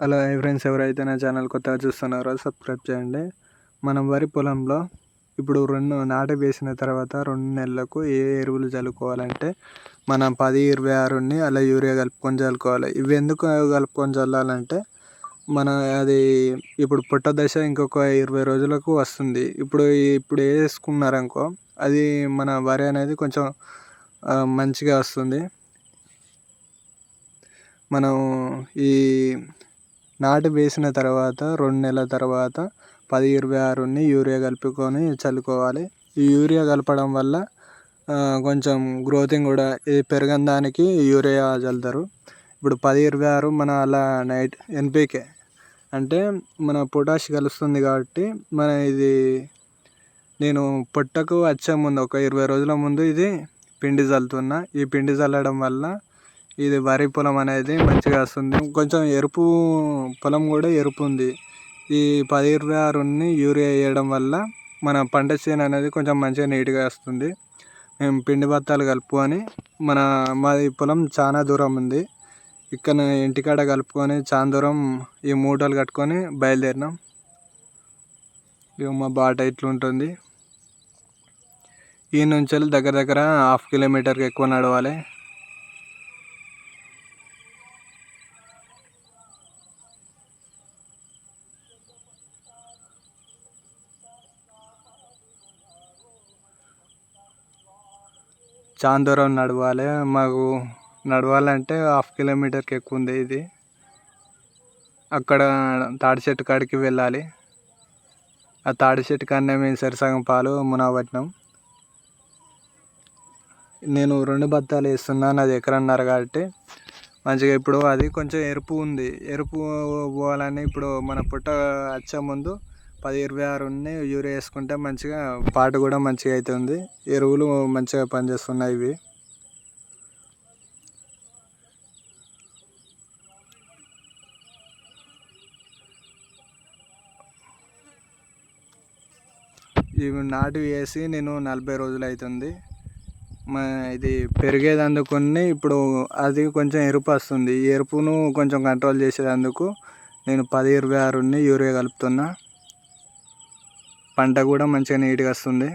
Hello hi friends. ఎవరైతే నా channel కొత్తగా చూస్తున్నారో సబ్స్క్రైబ్ చేయండి. మనం వరి పొలంలో ఇప్పుడు రెండు నాటు వేసిన తర్వాత రెండు నెలలకు ఏ ఎరువులు చల్లుకోవాలంటే మనం పది ఇరవై ఆరుని అలా యూరియా కలుపుకొని చల్లుకోవాలి. ఇవి ఎందుకు కలుపుకొని చల్లాలంటే మన అది ఇప్పుడు పుట్ట దశ ఇంకొక ఇరవై రోజులకు వస్తుంది. ఇప్పుడు ఇప్పుడు వేసుకున్నారనుకో అది మన వరి అనేది కొంచెం మంచిగా వస్తుంది. మనం ఈ నాటు వేసిన తర్వాత రెండు నెలల తర్వాత పది ఇరవై ఆరుని యూరియా కలుపుకొని చల్లుకోవాలి. ఈ యూరియా కలపడం వల్ల కొంచెం గ్రోతింగ్ కూడా ఇది పెరగని దానికి యూరియా చల్లుతారు. ఇప్పుడు పది ఇరవై ఆరు మన అలా నైట్ ఎన్పికే అంటే మన పొటాష్ కలుస్తుంది కాబట్టి మన ఇది నేను పొట్టకు వచ్చే ముందు ఒక ఇరవై రోజుల ముందు ఇది పిండి చల్లుతున్నా. ఈ పిండి చల్లడం వల్ల ఇది వరి పొలం అనేది మంచిగా వస్తుంది కొంచెం ఎరుపు పొలం కూడా ఎరుపు ఉంది. ఈ పది ఇరవై ఆరుని యూరియా వేయడం వల్ల మన పంట చేను అనేది కొంచెం మంచిగా నీట్గా వస్తుంది. మేము పిండి బత్తాలు కలుపుకొని మన మాది పొలం చాలా దూరం ఉంది. ఇక్కడ ఇంటికాడ కలుపుకొని చాలా దూరం ఈ మూటలు కట్టుకొని బయలుదేరినాం. ఇక మా బాట ఇట్లుంటుంది ఈ నుంచి దగ్గర దగ్గర హాఫ్ కిలోమీటర్కి ఎక్కువ నడవాలి. చాలా దూరం నడవాలి. మాకు నడవాలంటే హాఫ్ కిలోమీటర్కి ఎక్కువ ఉంది ఇది. అక్కడ తాడి చెట్టు కాడికి వెళ్ళాలి. ఆ తాడి చెట్టు కాడనే మేము సరిసగం పాలు మునగబట్టినాం. నేను రెండు బత్తాలు వేస్తున్నాను అది ఎకరన్నారు కాబట్టి. మంచిగా ఇప్పుడు అది కొంచెం ఎరుపు ఉంది. ఎరుపు పోవాలని ఇప్పుడు మన పుట్ట వచ్చే ముందు పది ఇరవై ఆరుని యూరియా వేసుకుంటే మంచిగా పాట కూడా మంచిగా అవుతుంది ఎరువులు మంచిగా పనిచేస్తున్నాయి ఇవి. ఇవి నాటు వేసి నేను నలభై రోజులు అవుతుంది. మా ఇది పెరిగేదందుకుని ఇప్పుడు అది కొంచెం ఎరుపు వస్తుంది. ఈ ఎరుపును కొంచెం కంట్రోల్ చేసేదందుకు నేను పది ఇరవై ఆరుని యూరియా కలుపుతున్నా. పంట కూడా మంచిగా నీట్గా వస్తుంది.